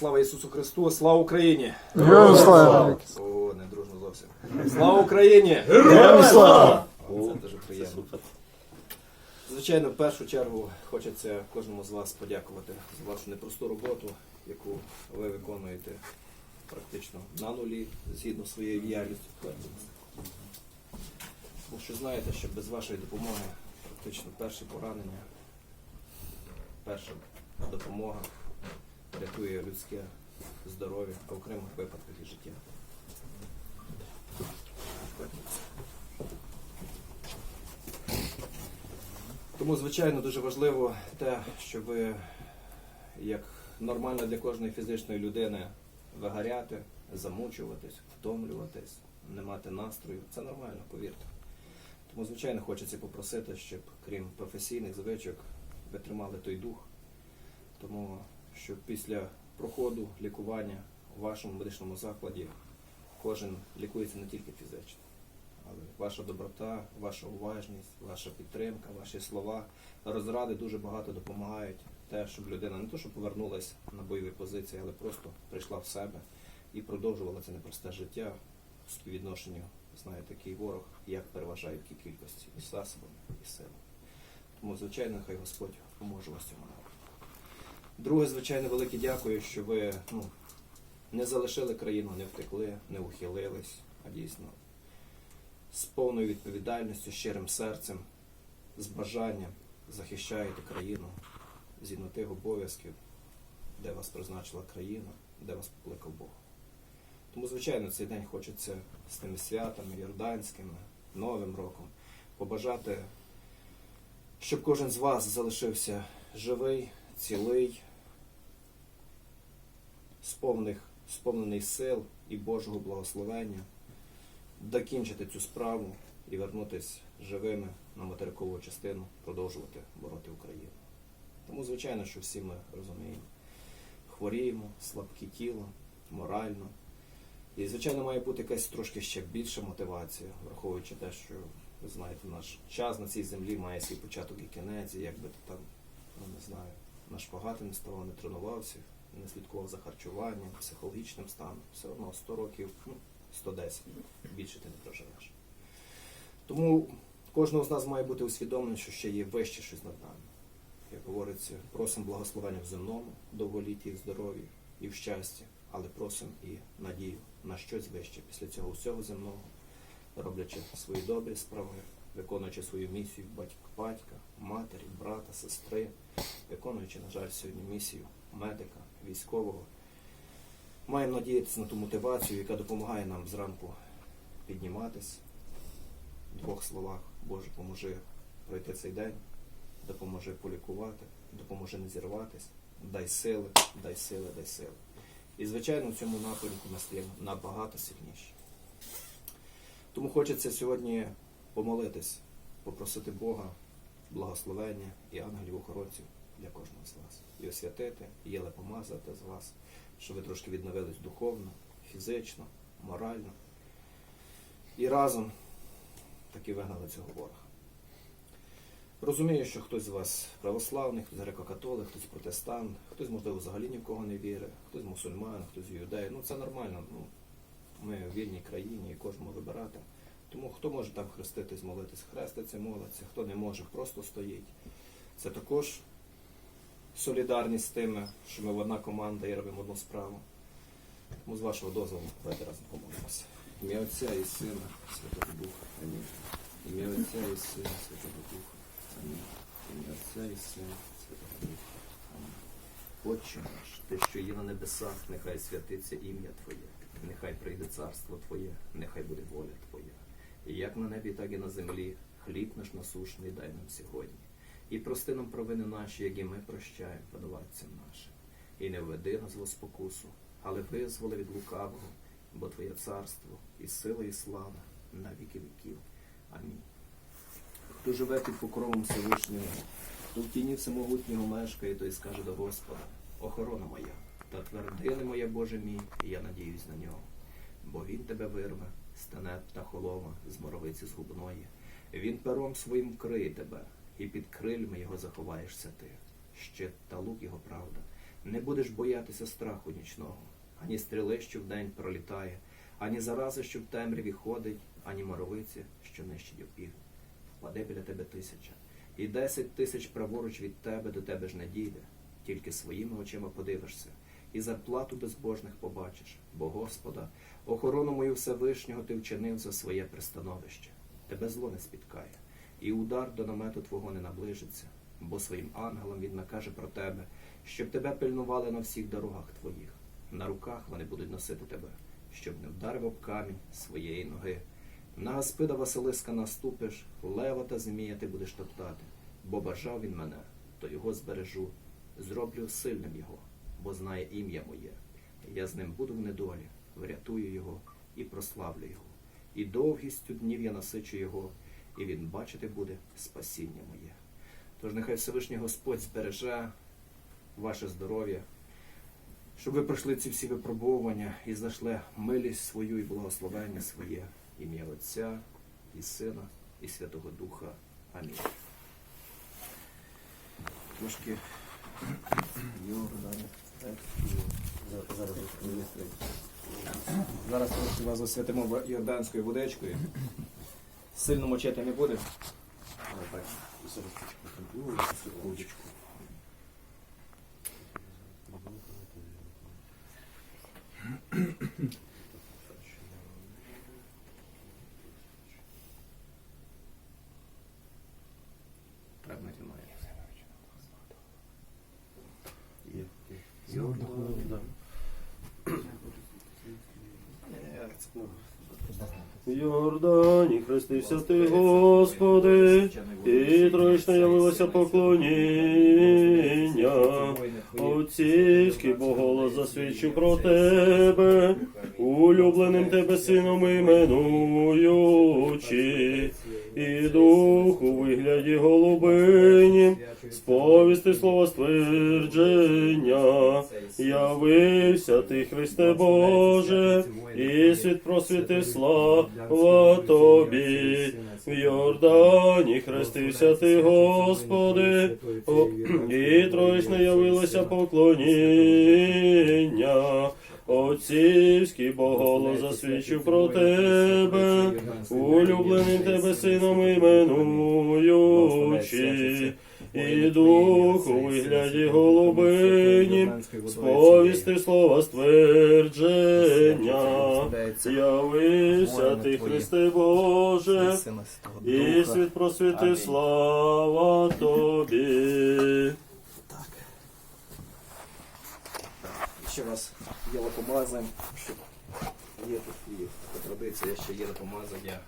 Слава Ісусу Христу, слава Україні! Героям слава! О, не дружно зовсім. Слава Україні! Героям слава! Це дуже приємно. Звичайно, в першу чергу хочеться кожному з вас подякувати за вашу непросту роботу, яку ви виконуєте практично на нулі, згідно своєю діяльністю. Тому що знаєте, що без вашої допомоги практично перше поранення, перша допомога рятує людське здоров'я, в окремих випадках і життя. Тому, звичайно, дуже важливо те, що як нормально для кожної фізичної людини, вигоряти, замучуватись, втомлюватись, не мати настрою. Це нормально, повірте. Тому, звичайно, хочеться попросити, щоб крім професійних звичок, ви тримали той дух. Тому що після проходу лікування у вашому медичному закладі кожен лікується не тільки фізично. Але ваша доброта, ваша уважність, ваша підтримка, ваші слова, розради дуже багато допомагають те, щоб людина не то, що повернулася на бойові позиції, але просто прийшла в себе і продовжувала це непросте життя в співвідношенню, знаєте, який ворог, як переважає в кількості і засобами, і силами. Тому, звичайно, хай Господь поможе вас цьому. Друге, звичайно, велике дякую, що ви ну, не залишили країну, не втекли, не ухилились, а дійсно з повною відповідальністю, щирим серцем, з бажанням захищаєте країну згідно тих обов'язків, де вас призначила країна, де вас покликав Бог. Тому, звичайно, цей день хочеться з тими святами, Йорданськими, Новим роком побажати, щоб кожен з вас залишився живий, цілий, сповних, сповнений сил і Божого благословення докінчити цю справу і вернутися живими на материкову частину, продовжувати бороти Україну. Тому, звичайно, що всі ми розуміємо, хворіємо, слабкі тіло, морально. І, звичайно, має бути якась трошки ще більша мотивація, враховуючи те, що, ви знаєте, наш час на цій землі має свій початок і кінець, і якби ти там, ну не знаю, на шпагати не ставав, не тренувався, не слідкував за харчуванням, психологічним станом, все одно 100 років, ну, 110, більше ти не проживеш. Тому кожного з нас має бути усвідомлено, що ще є вище щось над нами. Як говориться, просимо благословення в земному, довголітті, в здоров'ї і в щасті, але просимо і надію на щось вище після цього всього земного, роблячи свої добрі справи, виконуючи свою місію батька, батька, матері, брата, сестри, виконуючи, на жаль, сьогодні місію медика, військового. Маємо надіятися на ту мотивацію, яка допомагає нам зранку підніматись. В двох словах, Боже, поможи пройти цей день, допоможи полікувати, допоможи не зірватись, дай сили, дай сили, дай сили. І, звичайно, в цьому напрямку ми стаємо набагато сильніші. Тому хочеться сьогодні помолитись, попросити Бога благословення і ангелів-охоронців для кожного з вас. І освятити, і єле помазати з вас, щоб ви трошки відновились духовно, фізично, морально. І разом таки вигнали цього ворога. Розумію, що хтось з вас православний, хтось греко-католик, хтось протестант, хтось, можливо, взагалі ні в кого не вірить, хтось мусульман, хтось юдей. Ну це нормально. Ну, ми в вільній країні і кожному вибирати. Тому хто може там хреститись, молитись, хреститься, молиться, хто не може, просто стоїть. Це також солідарність з тими, що ми в одна команда і робимо одну справу. Тому з вашого дозволу давайте разом помолимося. Ім'я Отця і Сина, Святого Духа. Амінь. Ім'я Отця і Сина, Святого Духа. Амінь. Ім'я Отця і Сина, Святого Духа. Амінь. Отче наш, ти, що є на небесах, нехай святиться ім'я Твоє, нехай прийде царство Твоє, нехай буде воля Твоя. І як на небі, так і на землі, хліб наш насушний дай нам сьогодні. І прости нам провини наші, як і ми прощаємо подаватцям нашим. І не введи нас в спокусу, але визволи від лукавого, бо Твоє царство і сила, і слава на віки віків. Амінь. Хто живе під покровом Всевишнього, хто в тіні всемогутнього мешкає, той скаже до Господа, охорона моя, та твердини моя, Боже мій, і я надіюсь на нього. Бо він тебе вирве, стане птахолова з моровиці згубної. Він пером своїм криє тебе, і під крильми його заховаєшся ти. Щит та лук його правда, Не будеш боятися страху нічного, ані стріли, що вдень пролітає, ані зарази, що в темряві ходить, ані моровиці, що нищить опів. Впаде біля тебе тисяча, і десять тисяч праворуч від тебе до тебе ж не дійде, тільки своїми очима подивишся, і зарплату безбожних побачиш, бо Господа, охорону мою Всевишнього ти вчинив за своє пристановище. Тебе зло не спіткає, і удар до намету твого не наближиться, бо своїм ангелам він накаже про тебе, щоб тебе пильнували на всіх дорогах твоїх. На руках вони будуть носити тебе, щоб не вдарив об камінь своєї ноги. На Гаспида Василиска наступиш, лева та змія ти будеш топтати, бо бажав він мене, то його збережу, зроблю сильним його, бо знає ім'я моє. Я з ним буду в недолі, врятую його і прославлю його. І довгістю днів я насичу його, і він бачити буде спасіння моє. Тож нехай Всевишній Господь збереже ваше здоров'я, щоб ви пройшли ці всі випробовування і знайшли милість свою і благословення своє, ім'я Отця і Сина, і Святого Духа. Амінь. Трошки Зараз Зараз трошки вас засвятимо йорданською водичкою. Сильно мочити не буде. так, зараз контролюю секундочку. Предметів має. Є. Йордан, да. В Йордані хрестився ти, Господи, і троєчне явилося поклоніння. Отцівський Боголос засвідчив про тебе, улюбленим тебе сином іменуючи, і дух у вигляді голубині, сповісти слова ствердження, явився ти, Христе Боже, і світ просвіти слава тобі. В Йордані хрестився ти, Господи, і троєчне явилося поклоніння. Отцівський Боголос засвідчив про тебе, улюбленим тебе сином іменуючи, і дух у вигляді голубині, сповісти слова ствердження. Явився ти, Христе Боже, і світ просвіти слава тобі. Ще раз єлопомазаємо, щоб є тут і така традиція, ще єлопомазання.